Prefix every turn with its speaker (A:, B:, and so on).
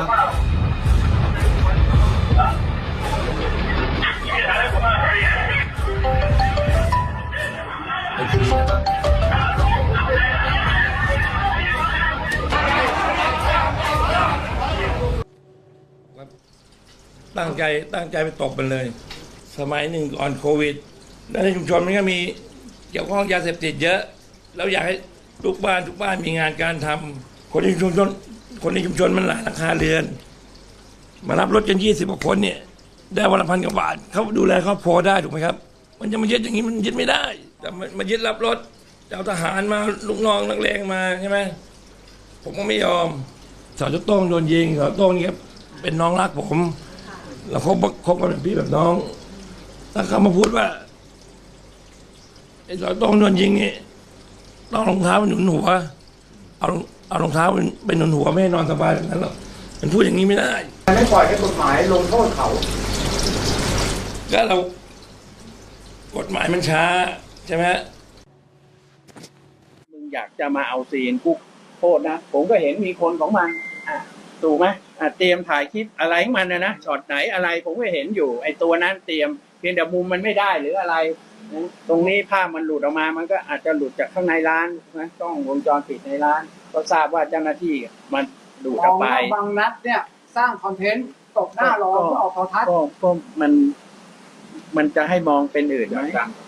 A: ไอ้ทีนะครับตั้งใจตั้งใจไปตบมันเลย สมัยหนึ่งก่อนโควิด แล้วในชุมชนมันก็มีเกี่ยวข้องยาเสพติดเยอะ แล้วอยากให้ทุกบ้านทุกบ้านมีงานการทำคนในชุมชน คนในชุมชนมันหลายราคาเรือน มารับรถกันยี่สิบกว่าคนเนี่ย ได้วันละพันกว่าบาทเขาดูแลครอบครัวได้ถูกไหมครับ มันจะมายึดอย่างนี้มันยึดไม่ได้ แต่มันมายึดรับรถจะเอาทหารมาลูกน้องนักเลงมาใช่ไหมผมก็ไม่ยอมสาวจุดโต้งโดนยิงสาวโต้งนี่ครับเป็นน้องรักผมเราคบคบกันเป็นพี่แบบน้องแล้วเขามาพูดว่าไอ้สาวโต้งโดนยิงนี่ต้องรองเท้าหนุนหัวเอา เอารองเท้าไปหนุนหัวไม่ให้นอนสบายแบบนั้นหรอกมันพูดอย่างนี้ไม่ได้
B: ไม่ปล่อยให้กฎหมายลงโทษเขา
A: ก็เรากฎหมายมันช้าใช่ไหม
B: มึงอยากจะมาเอาซีนกุ๊กโทษนะ ผมก็เห็นมีคนของมันอะถูกไหมอะเตรียมถ่ายคลิปอะไรของมันนะนะช็อตไหนอะไรผมก็เห็นอยู่ ไอ้ตัวนั้นเตรียม เพียงแต่มุมมันไม่ได้หรืออะไรนะ ตรงนี้ภาพมันหลุดออกมา มันก็อาจจะหลุดจากข้างในร้านนะกล้องวงจรปิดในร้าน ก็ทราบว่าเจ้าหน้าที่มันดูด
C: ม
B: อ
C: อ
B: องกไป
C: ว่าบางนัดเนี่ยสร้างคอนเทนต์ตบหน้ารองเพื่อออกโทรทัศน์
B: ก็ก็มันมันจะให้มองเป็นอื่นไหม